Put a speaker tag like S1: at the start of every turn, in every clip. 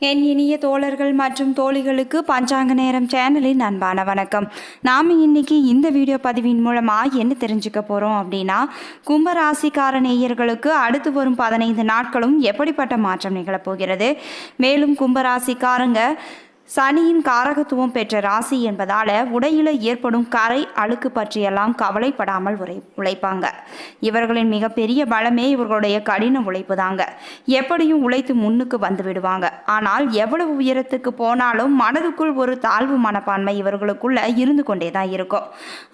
S1: என் இனிய தோழர்கள் மற்றும் தோழிகளுக்கு பஞ்சாங்க நேரம் சேனலின் அன்பான வணக்கம். நாம் இன்னைக்கு இந்த வீடியோ பதிவின் மூலமாக என்ன தெரிஞ்சுக்க போகிறோம் அப்படின்னா கும்பராசிக்கார நேயர்களுக்கு அடுத்து வரும் பதினைந்து நாட்களும் எப்படிப்பட்ட மாற்றம் நிகழப்போகிறது மேலும் கும்பராசிக்காரங்க சனியின் காரகத்துவம் பெற்ற ராசி என்பதால் உடையில ஏற்படும் கரை அழுக்கு பற்றியெல்லாம் கவலைப்படாமல் உரை உழைப்பாங்க. இவர்களின் மிகப்பெரிய பலமே இவர்களுடைய கடின உழைப்பு தாங்க எப்படியும் உழைத்து முன்னுக்கு வந்து விடுவாங்க. ஆனால் எவ்வளவு உயரத்துக்கு போனாலும் மனதுக்குள் ஒரு தாழ்வு மனப்பான்மை இவர்களுக்குள்ள இருந்து கொண்டே தான் இருக்கும்.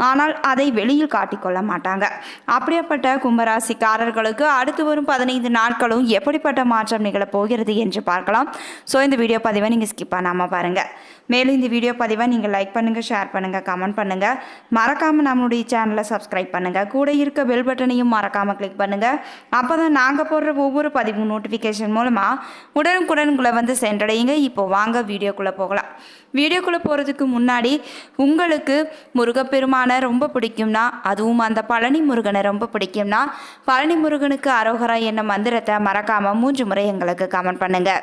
S1: ஆனால் அதை வெளியில் காட்டிக்கொள்ள மாட்டாங்க. அப்படியாப்பட்ட கும்பராசிக்காரர்களுக்கு அடுத்து வரும் பதினைந்து நாட்களும் எப்படிப்பட்ட மாற்றம் நிகழப் போகிறது என்று பார்க்கலாம். ஸோ இந்த வீடியோ பதிவை நீங்கள் ஸ்கிப் பண்ணாமல் பாருங்கள் மேலும் இந்த வீடியோ பதிவை நீங்கள் லைக் பண்ணுங்கள் ஷேர் பண்ணுங்கள் கமெண்ட் பண்ணுங்கள் மறக்காமல் நம்மளுடைய சேனலை சப்ஸ்கிரைப் பண்ணுங்கள் கூட இருக்க பெல் பட்டனையும் மறக்காமல் கிளிக் பண்ணுங்கள் அப்போ தான் நாங்கள் போடுற ஒவ்வொரு பதிவும் நோட்டிஃபிகேஷன் மூலமாக உடனுக்குடனுக்குள்ளே வந்து சென்றடையுங்க. இப்போ வாங்க வீடியோக்குள்ளே போகலாம். வீடியோக்குள்ளே போகிறதுக்கு முன்னாடி உங்களுக்கு முருகப்பெருமானை ரொம்ப பிடிக்கும்னா அதுவும் அந்த பழனி முருகனை ரொம்ப பிடிக்கும்னா பழனி முருகனுக்கு அரோகரா என்ன மந்திரத்தை மறக்காமல் மூன்று முறை எங்களுக்கு கமெண்ட் பண்ணுங்கள்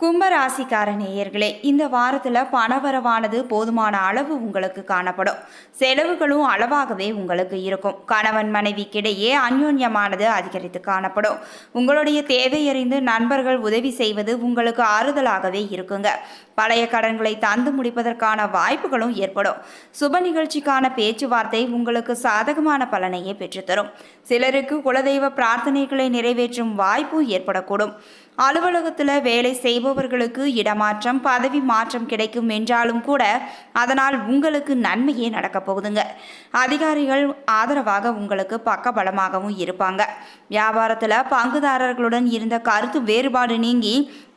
S1: கும்பராசிக்கார நேயர்களே இந்த வாரத்தில் பணவரவானது போதுமான அளவு உங்களுக்கு காணப்படும். செலவுகளும் அளவாகவே உங்களுக்கு இருக்கும். கணவன் மனைவிக்கிடையே அந்யோன்யமானது அதிகரித்து காணப்படும். உங்களுடைய தேவையறிந்து நண்பர்கள் உதவி செய்வது உங்களுக்கு ஆறுதலாகவே இருக்குங்க. பழைய கடன்களை தந்து முடிப்பதற்கான வாய்ப்புகளும் ஏற்படும். சுப நிகழ்ச்சிக்கான பேச்சுவார்த்தை உங்களுக்கு சாதகமான பலனையே பெற்றுத்தரும். சிலருக்கு குலதெய்வ பிரார்த்தனைகளை நிறைவேற்றும் வாய்ப்பும் ஏற்படக்கூடும். அலுவலகத்தில் வேலை செய்பவர்களுக்கு இடமாற்றம் பதவி மாற்றம் கிடைக்கும் என்றாலும் கூட அதனால் உங்களுக்கு நன்மையே நடக்கப் போகுதுங்க. அதிகாரிகள் ஆதரவாக உங்களுக்கு பக்கபலமாகவும் இருப்பாங்க. வியாபாரத்தில் பங்குதாரர்களுடன் இருந்த கருத்து வேறுபாடு நீங்கி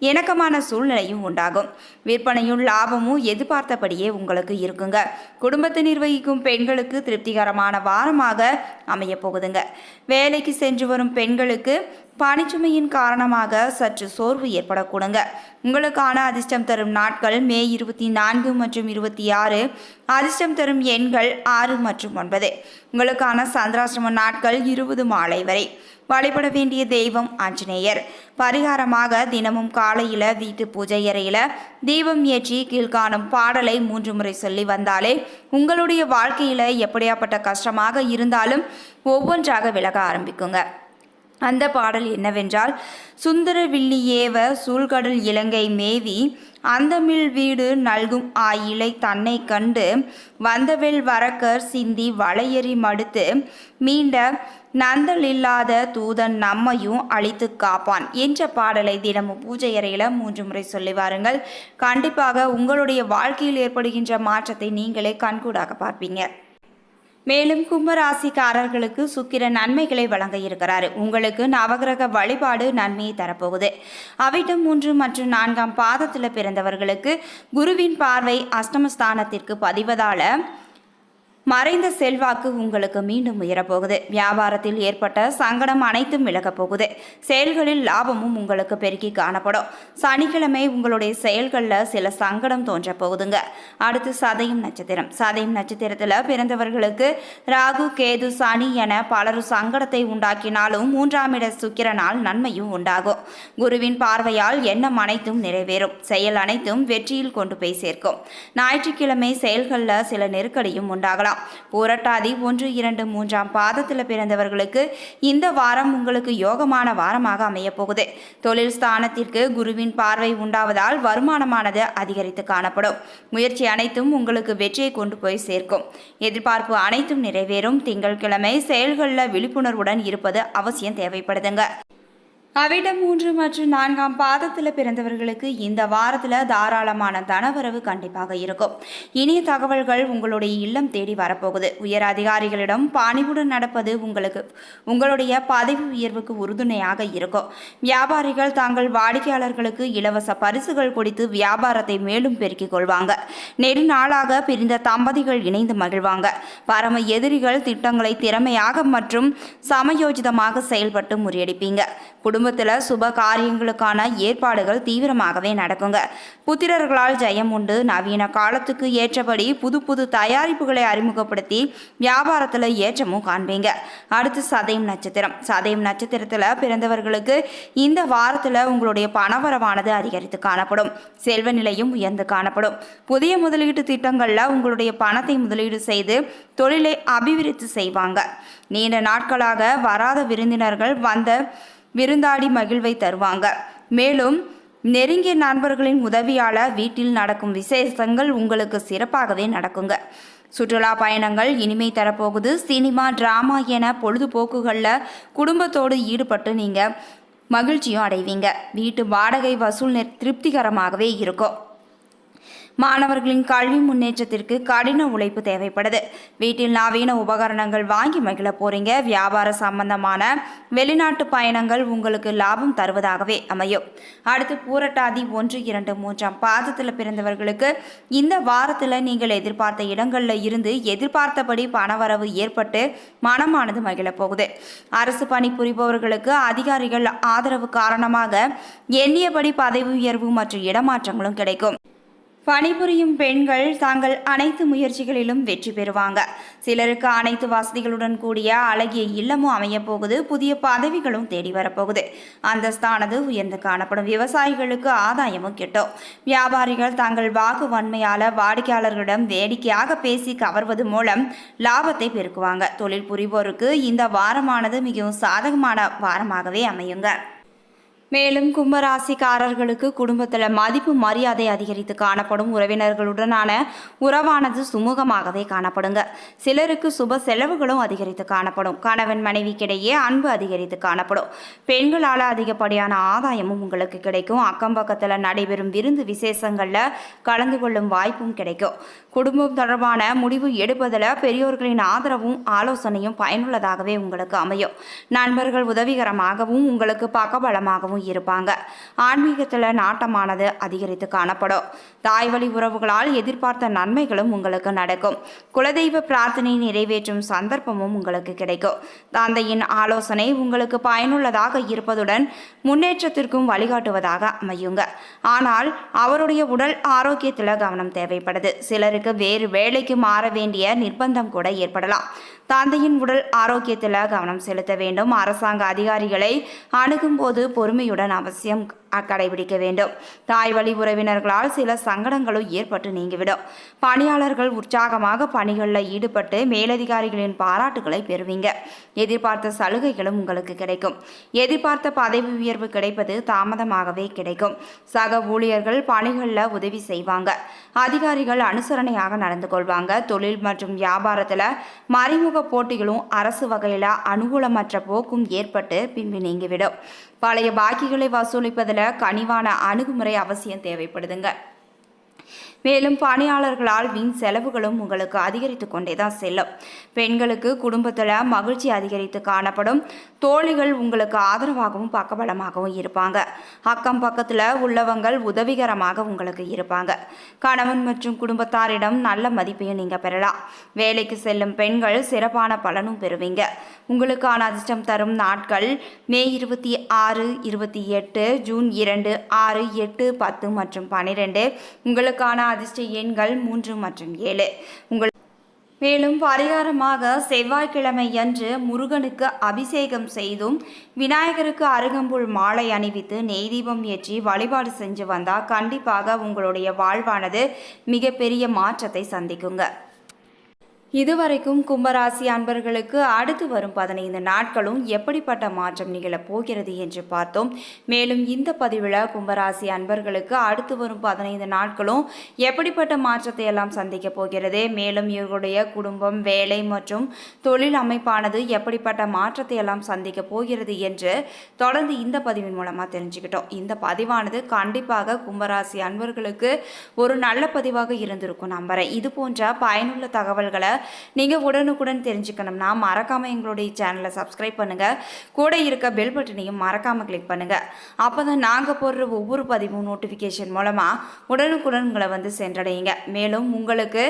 S1: இணக்கமான சூழ்நிலையும் உண்டாகும். விற்பனையும் லாபமும் எதிர்பார்த்தபடியே உங்களுக்கு இருக்குங்க. குடும்பத்தை நிர்வகிக்கும் பெண்களுக்கு திருப்திகரமான வாரமாக அமைய போகுதுங்க. வேலைக்கு சென்று வரும் பெண்களுக்கு பனிச்சுமையின் காரணமாக சற்று சோர்வு ஏற்படக்கூடுங்க. உங்களுக்கான அதிர்ஷ்டம் தரும் நாட்கள் மே இருபத்தி நான்கு மற்றும் இருபத்தி ஆறு. அதிர்ஷ்டம் தரும் எண்கள் ஆறு மற்றும் ஒன்பது. உங்களுக்கான சந்திராசிரம நாட்கள் இருபது மாலை வரை. வழிபட வேண்டிய தெய்வம் ஆஞ்சநேயர். பரிகாரமாக தினமும் காலையில் வீட்டு பூஜை அறையில் தீபம் ஏற்றி கீழ்காணும் பாடலை மூன்று முறை சொல்லி வந்தாலே உங்களுடைய வாழ்க்கையில் எப்படியாப்பட்ட கஷ்டமாக இருந்தாலும் ஒவ்வொன்றாக விலக ஆரம்பிக்குங்க. அந்த பாடல் என்னவென்றால் சுந்தரவில்லியேவ சூழ்கடல் இலங்கை மேவி அந்தமிழ் வீடு நல்கும் ஆயிலை தன்னை கண்டு வந்தவெல் வரக்கர் சிந்தி வளையறி மடுத்து மீண்ட நந்தலில்லாத தூதன் நம்மையும் அழித்து காப்பான் என்ற பாடலை தினமும் பூஜை அறையில் மூன்று முறை சொல்லி வாருங்கள். கண்டிப்பாக உங்களுடைய வாழ்க்கையில் ஏற்படுகின்ற மாற்றத்தை நீங்களே கண்கூடாக பார்ப்பீங்க. மேலும் கும்பராசிக்காரர்களுக்கு சுக்கிர நன்மைகளை வழங்க இருக்கிறார். உங்களுக்கு நவகிரக வழிபாடு நன்மையை தரப்போகுது. அவிட்டம் மூன்று மற்றும் நான்காம் பாதத்தில் பிறந்தவர்களுக்கு குருவின் பார்வை அஷ்டமஸ்தானத்திற்கு பதிவதால் மறைந்த செல்வாக்கு உங்களுக்கு மீண்டும் உயரப்போகுது. வியாபாரத்தில் ஏற்பட்ட சங்கடம் அனைத்தும் விலகப் போகுது. செயல்களில் லாபமும் உங்களுக்கு பெருக்கி காணப்படும். சனிக்கிழமை உங்களுடைய செயல்களில் சில சங்கடம் தோன்ற போகுதுங்க. அடுத்து சதயம் நட்சத்திரம். சதயம் நட்சத்திரத்தில் பிறந்தவர்களுக்கு ராகு கேது சனி என பலரும் சங்கடத்தை உண்டாக்கினாலும் மூன்றாம் இட சுக்கிரனால் நன்மையும் உண்டாகும். குருவின் பார்வையால் எண்ணம் அனைத்தும் நிறைவேறும். செயல் அனைத்தும் வெற்றியில் கொண்டு போய் சேர்க்கும். ஞாயிற்றுக்கிழமை செயல்களில் சில நெருக்கடியும் உண்டாகலாம். பூரட்டாதி ஒன்று இரண்டு மூன்றாம் பாதத்தில் பிறந்தவர்களுக்கு இந்த வாரம் உங்களுக்கு யோகமான வாரமாக அமையப்போகுது தொழில் ஸ்தானத்திற்கு குருவின் பார்வை உண்டாவதால் வருமானமானது அதிகரித்து காணப்படும். முயற்சி அனைத்தும் உங்களுக்கு வெற்றியை கொண்டு போய் சேர்க்கும். எதிர்பார்ப்பு அனைத்தும் நிறைவேறும். திங்கட்கிழமை செயல்களில் விழிப்புணர்வுடன் இருப்பது அவசியம் தேவைப்படுதுங்க. அவிடம் மூன்று மற்றும் நான்காம் பாதத்தில் பிறந்தவர்களுக்கு இந்த வாரத்தில் தாராளமான தனவரவு கண்டிப்பாக இருக்கும். இனிய தகவல்கள் உங்களுடைய இல்லம் தேடி வரப்போகுது. உயர் அதிகாரிகளிடம் பணிவுடன் நடப்பது உங்களுக்கு உங்களுடைய பதவி உயர்வுக்கு உறுதுணையாக இருக்கும். வியாபாரிகள் தாங்கள் வாடிக்கையாளர்களுக்கு இலவச பரிசுகள் கொடுத்து வியாபாரத்தை மேலும் பெருக்கிக் கொள்வாங்க. நெடுநாளாக பிரிந்த தம்பதிகள் இணைந்து மகிழ்வாங்க. பரம எதிரிகள் திட்டங்களை திறமையாக மற்றும் சமயோஜிதமாக செயல்பட்டு முறியடிப்பீங்க. குடும்பத்தில் சுப காரியங்களுக்கான ஏற்பாடுகள் தீவிரமாகவே நடக்குங்க. புத்திரர்களால் ஜெயம் உண்டு. நவீன காலத்துக்கு ஏற்றபடி புது புது தயாரிப்புகளை அறிமுகப்படுத்தி வியாபாரத்தில் ஏற்றமும் காண்பீங்க. அடுத்து சதயம் நட்சத்திரம். சதயம் நட்சத்திரத்தில் பிறந்தவர்களுக்கு இந்த வாரத்தில் உங்களுடைய பணவரவானது அதிகரித்து காணப்படும். செல்வ நிலையும் உயர்ந்து காணப்படும். புதிய முதலீட்டு திட்டங்களில் உங்களுடைய பணத்தை முதலீடு செய்து தொழிலை அபிவிருத்தி செய்வாங்க. நீண்ட நாட்களாக வராத விருந்தினர்கள் வந்த விருந்தாடி மகிழ்வை தருவாங்க. மேலும் நெருங்கிய நண்பர்களின் உதவியால் வீட்டில் நடக்கும் விசேஷங்கள் உங்களுக்கு சிறப்பாகவே நடக்குங்க. சுற்றுலா பயணங்கள் இனிமை தரப்போகுது. சினிமா ட்ராமா என பொழுதுபோக்குகளில் குடும்பத்தோடு ஈடுபட்டு நீங்கள் மகிழ்ச்சியும் அடைவீங்க. வீட்டு வாடகை வசூல் திருப்திகரமாகவே இருக்கும். மாணவர்களின் கல்வி முன்னேற்றத்திற்கு கடின உழைப்பு தேவைப்படுது. வீட்டில் நவீன உபகரணங்கள் வாங்கி மகிழ போறீங்க. வியாபார சம்பந்தமான வெளிநாட்டு பயணங்கள் உங்களுக்கு லாபம் தருவதாகவே அமையும். அடுத்து பூரட்டாதி ஒன்று இரண்டு மூன்றாம் பாதத்தில் பிறந்தவர்களுக்கு இந்த வாரத்தில் நீங்கள் எதிர்பார்த்த இடங்களில் இருந்து எதிர்பார்த்தபடி பணவரவு ஏற்பட்டு மனமானது மகிழப் போகுது. அரசு பணி புரிபவர்களுக்கு அதிகாரிகள் ஆதரவு காரணமாக எண்ணியபடி பதவி உயர்வு மற்றும் இடமாற்றங்களும் கிடைக்கும். பணிபுரியும் பெண்கள் தாங்கள் அனைத்து முயற்சிகளிலும் வெற்றி பெறுவாங்க. சிலருக்கு அனைத்து வசதிகளுடன் கூடிய அழகிய இல்லமும் அமையப் போகுது புதிய பதவிகளும் தேடி வரப்போகுது. அந்தஸ்தானது உயர்ந்து காணப்படும். விவசாயிகளுக்கு ஆதாயமும் கிட்டும். வியாபாரிகள் தங்கள் வாக்கு வன்மையால வாடிக்கையாளர்களிடம் வேடிக்கையாக பேசி கவர்வது மூலம் லாபத்தை பெருக்குவாங்க. தொழில் புரிவோருக்கு இந்த வாரமானது மிகவும் சாதகமான வாரமாகவே அமையுங்க. மேலும் கும்பராசிக்காரர்களுக்கு குடும்பத்தில் மதிப்பு மரியாதை அதிகரித்து காணப்படும் உறவினர்களுடனான உறவானது சுமூகமாகவே காணப்படுங்க. சிலருக்கு சுப செலவுகளும் அதிகரித்து காணப்படும். கணவன் மனைவிக்கிடையே அன்பு அதிகரித்து காணப்படும். பெண்களால் அதிகப்படியான ஆதாயமும் உங்களுக்கு கிடைக்கும். அக்கம் பக்கத்தில் நடைபெறும் விருந்து விசேஷங்களில் கலந்து கொள்ளும் வாய்ப்பும் கிடைக்கும். குடும்பம் தொடர்பான முடிவு எடுப்பதில் பெரியோர்களின் ஆதரவும் ஆலோசனையும் பயனுள்ளதாகவே உங்களுக்கு அமையும். நண்பர்கள் உதவிகரமாகவும் உங்களுக்கு பக்கபலமாகவும் இருப்பாங்க. ஆன்மீகத்தில் நாட்டமானது அதிகரித்து காணப்படும். தாய் வழி உறவுகளால் எதிர்பார்த்த நன்மைகளும் உங்களுக்கு நடக்கும். குலதெய்வ பிரார்த்தனை நிறைவேற்றும் சந்தர்ப்பமும் உங்களுக்கு கிடைக்கும். தந்தையின் ஆலோசனை உங்களுக்கு பயனுள்ளதாக இருப்பதுடன் முன்னேற்றத்திற்கும் வழிகாட்டுவதாக அமையுங்க. ஆனால் அவருடைய உடல் ஆரோக்கியத்தில் கவனம் தேவைப்படுது. சிலருக்கு வேறு வேலைக்கு மாற வேண்டிய நிர்பந்தம் கூட ஏற்படலாம். தந்தையின் உடல் ஆரோக்கியத்தில் கவனம் செலுத்த வேண்டும். அரசாங்க அதிகாரிகளை அணுகும்போது பொறுமையுடன் அவசியம் கடைபிடிக்க வேண்டும். தாய் வழி உறவினர்களால் சில சங்கடங்களும் ஏற்பட்டு நீங்கிவிடும். பணியாளர்கள் உற்சாகமாக பணிகளில் ஈடுபட்டு மேலதிகாரிகளின் பாராட்டுகளை பெறுவீங்க. எதிர்பார்த்த சலுகைகளும் உங்களுக்கு கிடைக்கும். எதிர்பார்த்த பதவி உயர்வு கிடைப்பது தாமதமாகவே கிடைக்கும். சக ஊழியர்கள் பணிகளில் உதவி செய்வாங்க. அதிகாரிகள் அனுசரணையாக நடந்து கொள்வாங்க. தொழில் மற்றும் வியாபாரத்தில் மறைமுக போட்டிகளும் அரசு வகையில் அனுகூலமற்ற போக்கும் ஏற்பட்டு பின்பு நீங்கிவிடும். பழைய பாக்கிகளை வசூலிப்பதில் கனிவான அணுகுமுறை அவசியம் தேவைப்படுதுங்க. மேலும் பணியாளர்களால் வீண் செலவுகளும் உங்களுக்கு அதிகரித்து கொண்டே தான் செல்லும். பெண்களுக்கு குடும்பத்தில் மகிழ்ச்சி அதிகரித்து காணப்படும். தோழிகள் உங்களுக்கு ஆதரவாகவும் பக்கபலமாகவும் இருப்பாங்க. அக்கம் பக்கத்தில் உள்ளவங்கள் உதவிகரமாக உங்களுக்கு இருப்பாங்க. கணவன் மற்றும் குடும்பத்தாரிடம் நல்ல மதிப்பையும் நீங்கள் பெறலாம். வேலைக்கு செல்லும் பெண்கள் சிறப்பான பலனும் பெறுவீங்க. உங்களுக்கான அதிர்ஷ்டம் தரும் நாட்கள் மே இருபத்தி ஆறு இருபத்தி எட்டு ஜூன் இரண்டு ஆறு எட்டு பத்து மற்றும் பன்னிரெண்டு உங்களுக்கான அதிர்ஷ்ட எண்கள் மூன்று மற்றும் ஏழு. உங்கள் மேலும் பரிகாரமாக செவ்வாய்க்கிழமை அன்று முருகனுக்கு அபிஷேகம் செய்தும் விநாயகருக்கு அருகம்புல் மாலை அணிவித்து நெய் தீபம் ஏற்றி வழிபாடு செஞ்சு வந்தால் கண்டிப்பாக உங்களுடைய வாழ்வானது மிகப்பெரிய மாற்றத்தை சந்திக்குங்க. இதுவரைக்கும் கும்பராசி அன்பர்களுக்கு அடுத்து வரும் பதினைந்து நாட்களும் எப்படிப்பட்ட மாற்றம் நிகழப் போகிறது என்று பார்த்தோம். மேலும் இந்த பதிவில் கும்பராசி அன்பர்களுக்கு அடுத்து வரும் பதினைந்து நாட்களும் எப்படிப்பட்ட மாற்றத்தை எல்லாம் சந்திக்க போகிறது. மேலும் இவர்களுடைய குடும்பம் வேலை மற்றும் தொழில் அமைப்பானது எப்படிப்பட்ட மாற்றத்தை எல்லாம் சந்திக்க போகிறது என்று தொடர்ந்து இந்த பதிவின் மூலமாக தெரிஞ்சுக்கிட்டோம். இந்த பதிவானது கண்டிப்பாக கும்பராசி அன்பர்களுக்கு ஒரு நல்ல பதிவாக இருந்திருக்கும் நம்புகிறேன் இது போன்ற பயனுள்ள தகவல்களை நீங்கள் உடனுக்குடன் தெரிஞ்சுக்கணும்னா மறக்காமல் எங்களுடைய சேனலை சப்ஸ்கிரைப் பண்ணுங்கள் கூட இருக்க பெல் பட்டனையும் மறக்காமல் கிளிக் பண்ணுங்கள் அப்போ தான் நாங்கள் போடுற ஒவ்வொரு பதிவும் நோட்டிஃபிகேஷன் மூலமாக உடனுக்குடன் உங்களை வந்து சென்றடையுங்க. மேலும் உங்களுக்கு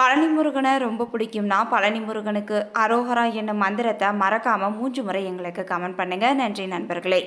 S1: பழனி முருகனை ரொம்ப பிடிக்கும்னா பழனி முருகனுக்கு அரோகரா என்னும் மந்திரத்தை மறக்காமல் மூன்று முறை எங்களுக்கு கமெண்ட் பண்ணுங்கள் நன்றி நண்பர்களே.